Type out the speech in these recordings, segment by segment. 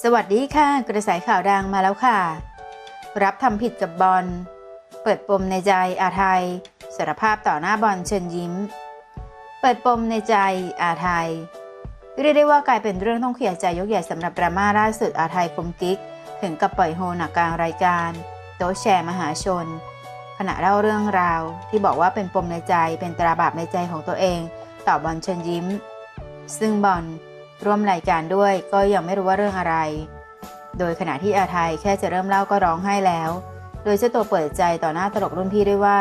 สวัสดีค่ะ กระแสข่าวดังมาแล้วค่ะ รับทำผิดกับบอล เปิดปมในใจอาไทยสารภาพต่อหน้าบอลเชิญยิ้ม เปิดปมในใจอาไทยเรียกได้ว่ากลายเป็นเรื่องต้องเคลียร์ใจยกใหญ่สำหรับดราม่าล่าสุดอาไทยคมกิ๊ก ถึงกับปล่อยโฮหนักกลางรายการ โต๊ะแชร์มหาชน ขณะเล่าเรื่องราว ที่บอกว่าเป็นปมในใจเป็นตราบาปในใจของตัวเอง ต่อบอลเชิญยิ้ม ซึ่งบอล ร่วมรายการด้วยก็ยังไม่รู้ว่าเรื่องอะไร โดยขณะที่อาไทยแค่จะเริ่มเล่าก็ร้องไห้แล้ว โดยเจ้าตัวเปิดใจต่อหน้าตลกรุ่นพี่ด้วยว่า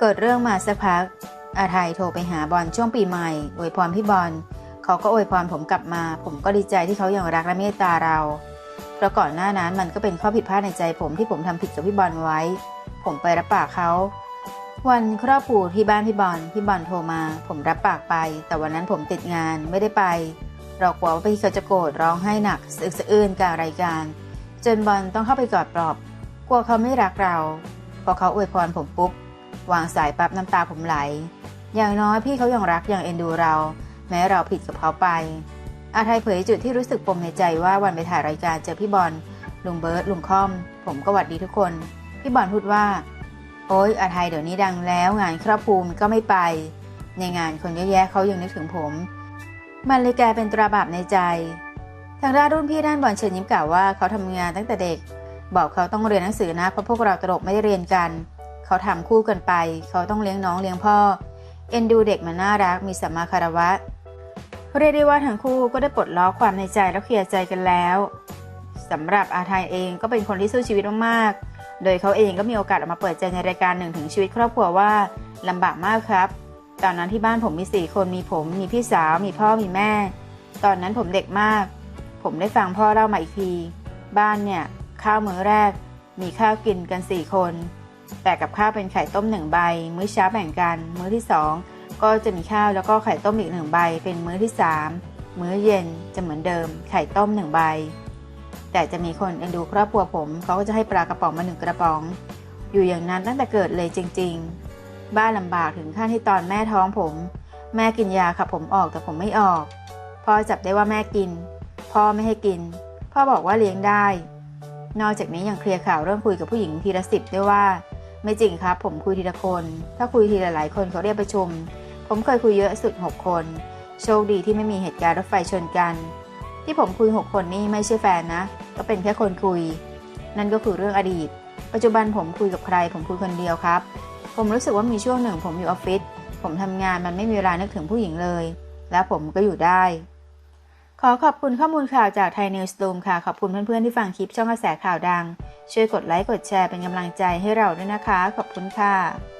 เกิดเรื่องมาสักพัก อาไทยโทรไปหาบอลช่วงปีใหม่อวยพรพี่บอลเขาก็อวยพรผมกลับมา ผมก็ดีใจที่เขายังรักและเมตตาเราเพราะก่อนหน้านั้นมันก็เป็นข้อผิดพลาดในใจผมที่ผมทำผิดกับพี่บอลไว้ ผมไปรับปากเขาวันครอบครูที่บ้านพี่บอลพี่บอลโทรมา ผมรับปากไป แต่วันนั้นผมติดงานไม่ได้ไป เรากลัวว่าพี่เขาจะโกรธร้องไห้หนักสะอึกสะอื้นกางรายการ จนบอลต้องเข้าไปกอดปลอบ กลัวเขาไม่รักเรา พอเขาอวยพรผมปุ๊บ วางสายปั๊บน้ำตาผมไหล อย่างน้อยพี่เขายังรักยังเอ็นดูเรา แม้เราผิดกับเขาไป อาไทยเผยจุดที่รู้สึกปมในใจว่าวันไปถ่ายรายการเจอพี่บอลลุงเบิร์ตลุงค่อม ผมก็หวัดดีทุกคน พี่บอลพูดว่า โอ๊ยอาไทยเดี๋ยวนี้ดังแล้วงานครอบคลุมก็ไม่ไป ในงานคนเยอะแยะเขายังนึกถึงผม มันเลยกลายเป็นตราบาปในใจ ทางด้านรุ่นพี่ด้านบอลเชิญยิ้มกล่าวว่าเขาทำงานตั้งแต่เด็ก บอกเขาต้องเรียนหนังสือนะเพราะพวกเราตลกไม่ได้เรียนกัน เขาทำคู่กันไป เขาต้องเลี้ยงน้องเลี้ยงพ่อ เอ็นดูเด็กมันน่ารักมีสัมมาคารวะ เรียกได้ว่าทั้งคู่ก็ได้ปลดล็อกความในใจแล้วเคลียร์ใจกันแล้วสำหรับอาไทยเองก็เป็นคนที่สู้ชีวิตมากๆ โดยเขาเองก็มีโอกาสออกมาเปิดใจในรายการหนึ่งถึงชีวิตครอบครัวว่าลำบากมากครับ ตอนนั้นที่บ้านผมมีสี่คนมีผม มีพี่สาว มีพ่อมีแม่ ตอนนั้นผมเด็กมาก ผมได้ฟังพ่อเล่ามาอีกที บ้านเนี่ย ข้าวมื้อแรก มีข้าวกินกันสี่คน แต่กับข้าวเป็นไข่ต้มหนึ่งใบ มื้อเช้าแบ่งกัน มื้อที่สองก็จะมีข้าวแล้วก็ไข่ต้มอีกหนึ่งใบ เป็นมื้อที่สามมื้อเย็นจะเหมือนเดิม ไข่ต้มหนึ่งใบ แต่จะมีคนเอ็นดูครอบครัวผมเขาก็จะให้ปลากระป๋องมาหนึ่งกระป๋อง อยู่อย่างนั้นตั้งแต่เกิดเลยจริง ๆ บ้านลำบากถึงขั้นที่ตอนแม่ท้องผม แม่กินยาขับผมออกแต่ผมไม่ออก พ่อจับได้ว่าแม่กิน พ่อไม่ให้กิน พ่อบอกว่าเลี้ยงได้ นอกจากนี้ยังเคลียร์ข่าวเรื่องคุยกับผู้หญิงทีละสิบด้วยว่า ไม่จริงครับ ผมคุยทีละคน ถ้าคุยทีละหลายคนเขาเรียกประชุม ผมเคยคุยเยอะสุด 6 คน โชคดีที่ไม่มีเหตุการณ์รถไฟชนกัน ที่ผมคุย 6 คนนี่ไม่ใช่แฟนนะ ก็เป็นแค่คนคุย นั่นก็คือเรื่องอดีต ปัจจุบันผมคุยกับใคร ผมคุยคนเดียวครับ ผมรู้สึกว่ามีช่วงหนึ่งผมอยู่ออฟฟิศ ผมทำงานมันไม่มีเวลานึกถึงผู้หญิงเลย และผมก็อยู่ได้ ขอขอบคุณข้อมูลข่าวจากไทยนิวส์ตูมค่ะ ขอบคุณเพื่อนๆที่ฟังคลิปช่องกระแสข่าวดัง ช่วยกดไลค์ กดแชร์เป็นกำลังใจให้เราด้วยนะคะ ขอบคุณค่ะ